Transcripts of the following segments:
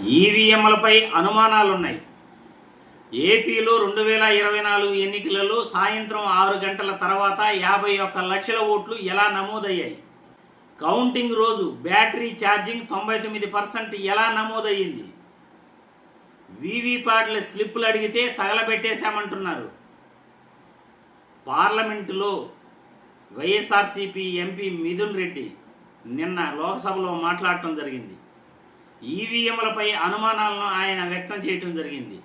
ఈవీఎంలపై అనుమానాలున్నాయి. ఏపీలో రెండు వేల ఇరవై నాలుగు ఎన్నికలలో సాయంత్రం ఆరు గంటల తర్వాత యాభై ఒక్క లక్షల ఓట్లు ఎలా నమోదయ్యాయి? కౌంటింగ్ రోజు బ్యాటరీ ఛార్జింగ్ తొంభై తొమ్మిది పర్సెంట్ ఎలా నమోదయ్యింది? వీవీప్యాట్ల స్లిప్పులు అడిగితే తగలబెట్టేశామంటున్నారు. పార్లమెంటులో వైఎస్ఆర్సీపీ ఎంపీ మిథున్ రెడ్డి నిన్న లోక్సభలో మాట్లాడటం జరిగింది. ఈవీఎంలపై అనుమానాలను ఆయన వ్యక్తం చేయటం జరిగింది.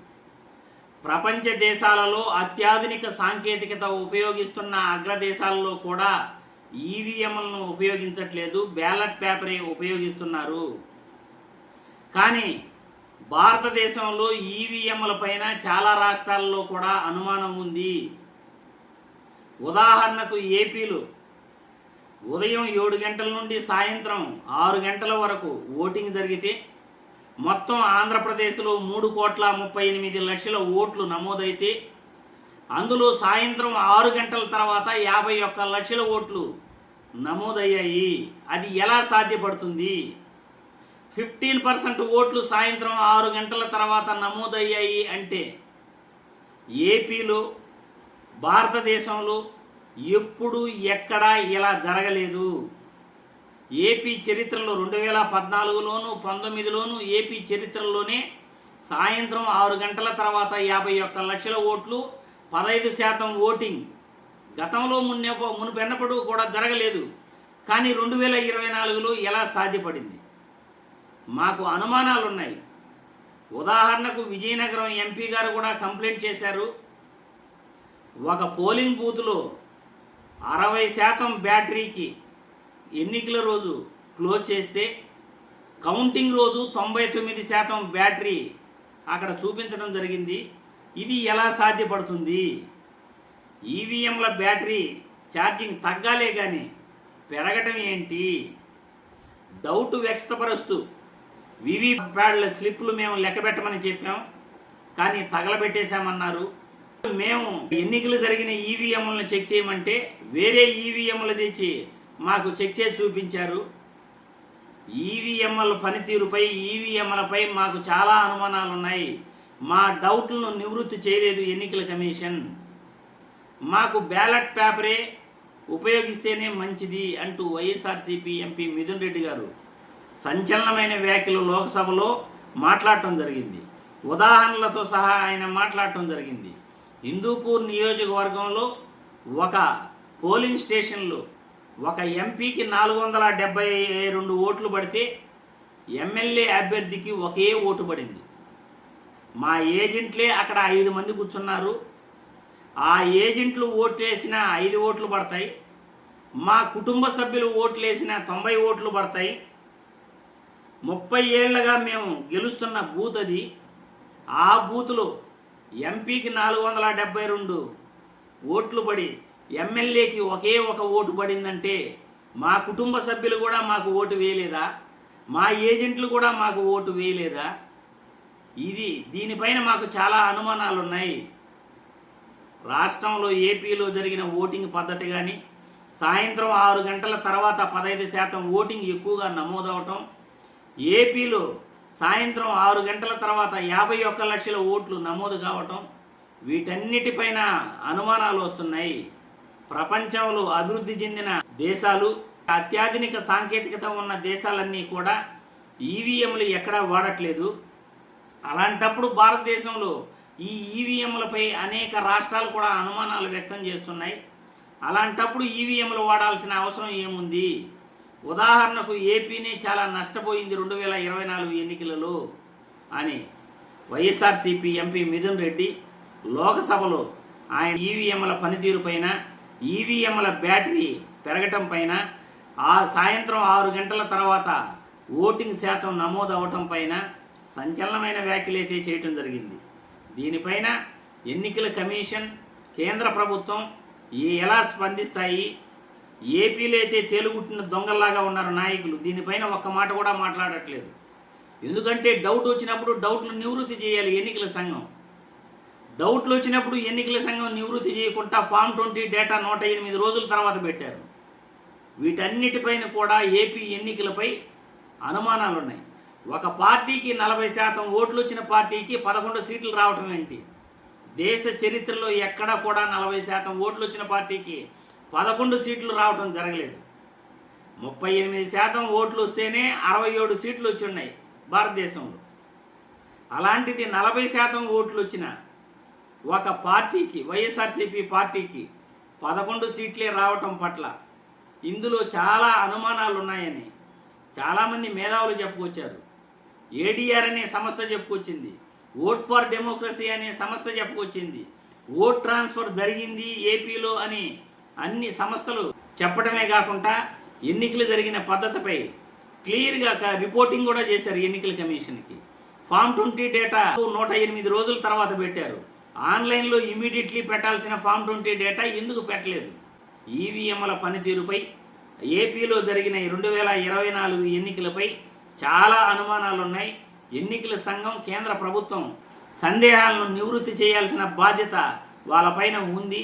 ప్రపంచ దేశాలలో అత్యాధునిక సాంకేతికత ఉపయోగిస్తున్న అగ్రదేశాలలో కూడా ఈవీఎంలను ఉపయోగించట్లేదు బ్యాలెట్ పేపరే ఉపయోగిస్తున్నారు. కానీ భారతదేశంలో ఈవీఎంల పైన చాలా రాష్ట్రాల్లో కూడా అనుమానం ఉంది. ఉదాహరణకు ఏపీలో ఉదయం ఏడు గంటల నుండి సాయంత్రం ఆరు గంటల వరకు ఓటింగ్ జరిగితే మొత్తం ఆంధ్రప్రదేశ్లో మూడు కోట్ల ముప్పై ఎనిమిది లక్షల ఓట్లు నమోదైతే అందులో సాయంత్రం ఆరు గంటల తర్వాత యాభై ఒక్క లక్షల ఓట్లు నమోదయ్యాయి. అది ఎలా సాధ్యపడుతుంది? ఫిఫ్టీన్ పర్సెంట్ ఓట్లు సాయంత్రం ఆరు గంటల తర్వాత నమోదయ్యాయి అంటే ఏపీలో భారతదేశంలో ఎప్పుడు ఎక్కడా ఇలా జరగలేదు. ఏపీ చరిత్రలో రెండు వేల పద్నాలుగులోను పంతొమ్మిదిలోను ఏపీ చరిత్రలోనే సాయంత్రం ఆరు గంటల తర్వాత యాభై ఒక్క లక్షల ఓట్లు పదహైదు శాతం ఓటింగ్. గతంలో మున్నె మునుపెన్నప్పుడు కూడా జరగలేదు. కానీ రెండు వేల ఇరవై నాలుగులో ఎలా సాధ్యపడింది? మాకు అనుమానాలు ఉన్నాయి ఉదాహరణకు విజయనగరం ఎంపీ గారు కూడా కంప్లైంట్ చేశారు. ఒక పోలింగ్ బూత్లో అరవై శాతం బ్యాటరీకి ఎన్నికల రోజు క్లోజ్ చేస్తే కౌంటింగ్ రోజు తొంభై తొమ్మిది శాతం బ్యాటరీ అక్కడ చూపించడం జరిగింది. ఇది ఎలా సాధ్యపడుతుంది? ఈవీఎంల బ్యాటరీ ఛార్జింగ్ తగ్గాలే కానీ పెరగటం ఏంటి? డౌట్ వ్యక్తపరుస్తూ వివి ప్యాడ్ల స్లిప్లు మేము లెక్కబెట్టమని చెప్పాం. కానీ తగలబెట్టేశామన్నారు. మేము ఎన్నికలు జరిగిన ఈవీఎంలను చెక్ చేయమంటే వేరే ఈవీఎంలు తెచ్చి మాకు చెక్ చేసి చూపించారు. ఈవీఎంల పనితీరుపై ఈవీఎంలపై మాకు చాలా అనుమానాలు ఉన్నాయి మా డౌట్లను నివృత్తి చేయలేదు ఎన్నికల కమిషన్. మాకు బ్యాలెట్ పేపరే ఉపయోగిస్తేనే మంచిది అంటూ వైఎస్ఆర్సీపీ ఎంపీ మిథున్ రెడ్డి గారు సంచలనమైన వ్యాఖ్యలు లోక్సభలో మాట్లాడటం జరిగింది. ఉదాహరణలతో సహా ఆయన మాట్లాడటం జరిగింది. హిందూపూర్ నియోజకవర్గంలో ఒక పోలింగ్ స్టేషన్లో ఒక ఎంపీకి నాలుగు వందల డెబ్బై రెండు ఓట్లు పడితే ఎమ్మెల్యే అభ్యర్థికి ఒకే ఓటు పడింది. మా ఏజెంట్లే అక్కడ ఐదు మంది కూర్చున్నారు. ఆ ఏజెంట్లు ఓట్లు వేసిన ఐదు ఓట్లు పడతాయి. మా కుటుంబ సభ్యులు ఓట్లు వేసిన తొంభై ఓట్లు పడతాయి. ముప్పై ఏళ్ళగా మేము గెలుస్తున్న బూత్ అది. ఆ బూత్లో ఎంపీకి నాలుగు వందల డెబ్బై రెండు ఓట్లు పడి ఎమ్మెల్యేకి ఒకే ఒక ఓటు పడిందంటే మా కుటుంబ సభ్యులు కూడా మాకు ఓటు వేయలేదా? మా ఏజెంట్లు కూడా మాకు ఓటు వేయలేదా? ఇది దీనిపైన మాకు చాలా అనుమానాలు ఉన్నాయి రాష్ట్రంలో ఏపీలో జరిగిన ఓటింగ్ పద్ధతి కానీ సాయంత్రం ఆరు గంటల తర్వాత పదహైదు శాతం ఓటింగ్ ఎక్కువగా నమోదవటం ఏపీలో సాయంత్రం ఆరు గంటల తర్వాత యాభై ఒక్క లక్షల ఓట్లు నమోదు కావటం వీటన్నిటిపైన అనుమానాలు వస్తున్నాయి. ప్రపంచంలో అభివృద్ధి చెందిన దేశాలు అత్యాధునిక సాంకేతికత ఉన్న దేశాలన్నీ కూడా ఈవీఎంలు ఎక్కడా వాడట్లేదు. అలాంటప్పుడు భారతదేశంలో ఈ ఈవీఎంలపై అనేక రాష్ట్రాలు కూడా అనుమానాలు వ్యక్తం చేస్తున్నాయి. అలాంటప్పుడు ఈవీఎంలు వాడాల్సిన అవసరం ఏముంది? ఉదాహరణకు ఏపీనే చాలా నష్టపోయింది రెండు వేల ఇరవై నాలుగు ఎన్నికలలో అని వైఎస్ఆర్సీపీ ఎంపీ మిథున్ రెడ్డి లోకసభలో ఆయన ఈవీఎంల పనితీరు పైన ఈవీఎంల బ్యాటరీ పెరగటం పైన ఆ సాయంత్రం ఆరు గంటల తర్వాత ఓటింగ్ శాతం నమోదు అవటం పైన సంచలనమైన వ్యాఖ్యలైతే చేయటం జరిగింది. దీనిపైన ఎన్నికల కమిషన్ కేంద్ర ప్రభుత్వం ఎలా స్పందిస్తాయి ఏపీలో అయితే తేలుగుట్టిన దొంగల్లాగా ఉన్నారు నాయకులు దీనిపైన ఒక్క మాట కూడా మాట్లాడట్లేదు. ఎందుకంటే డౌట్ వచ్చినప్పుడు డౌట్లు నివృత్తి చేయాలి ఎన్నికల సంఘం. డౌట్లు వచ్చినప్పుడు ఎన్నికల సంఘం నివృత్తి చేయకుండా ఫామ్ ట్వంటీ డేటా నూట ఎనిమిది రోజుల తర్వాత పెట్టారు. వీటన్నిటిపైన కూడా ఏపీ ఎన్నికలపై అనుమానాలు ఉన్నాయి ఒక పార్టీకి నలభై శాతం ఓట్లు వచ్చిన పార్టీకి పదకొండు సీట్లు రావటం ఏంటి? దేశ చరిత్రలో ఎక్కడా కూడా నలభై శాతం ఓట్లు వచ్చిన పార్టీకి పదకొండు సీట్లు రావటం జరగలేదు. ముప్పై ఎనిమిది శాతం ఓట్లు వస్తేనే అరవై ఏడు సీట్లు వచ్చి ఉన్నాయి భారతదేశంలో. అలాంటిది నలభై శాతం ఓట్లు వచ్చిన ఒక పార్టీకి వైఎస్ఆర్సీపీ పార్టీకి పదకొండు సీట్లే రావటం పట్ల ఇందులో చాలా అనుమానాలు ఉన్నాయని చాలామంది మేధావులు చెప్పుకొచ్చారు. ఏడీఆర్ అనే సంస్థ చెప్పుకొచ్చింది. ఓట్ ఫర్ డెమోక్రసీ అనే సంస్థ చెప్పుకొచ్చింది. ఓట్ ట్రాన్స్ఫర్ జరిగింది ఏపీలో అని అన్ని సంస్థలు చెప్పడమే కాకుండా ఎన్నికలు జరిగిన పద్ధతిపై క్లియర్గా రిపోర్టింగ్ కూడా చేశారు ఎన్నికల కమిషన్కి. ఫామ్ ట్వంటీ డేటా నూట ఎనిమిది రోజుల తర్వాత పెట్టారు. ఆన్లైన్లో ఇమీడియట్లీ పెట్టాల్సిన ఫామ్ ట్వంటీ డేటా ఎందుకు పెట్టలేదు? ఈవీఎంల పనితీరుపై ఏపీలో జరిగిన రెండు వేల ఇరవై నాలుగు ఎన్నికలపై చాలా అనుమానాలు ఉన్నాయి ఎన్నికల సంఘం కేంద్ర ప్రభుత్వం సందేహాలను నివృత్తి చేయాల్సిన బాధ్యత వాళ్ళపైన ఉంది.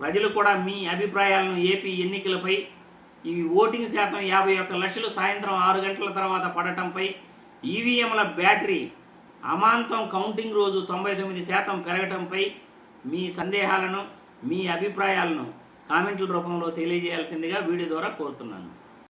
ప్రజలు కూడా మీ అభిప్రాయాలను ఏపీ ఎన్నికలపై ఈ ఓటింగ్ శాతం యాభై ఒక్క లక్షలు సాయంత్రం ఆరు గంటల తర్వాత పడటంపై ఈవీఎంల బ్యాటరీ అమాంతం కౌంటింగ్ రోజు తొంభై తొమ్మిది శాతం పెరగటంపై మీ సందేహాలను మీ అభిప్రాయాలను కామెంట్ల రూపంలో తెలియజేయాల్సిందిగా వీడియో ద్వారా కోరుతున్నాను.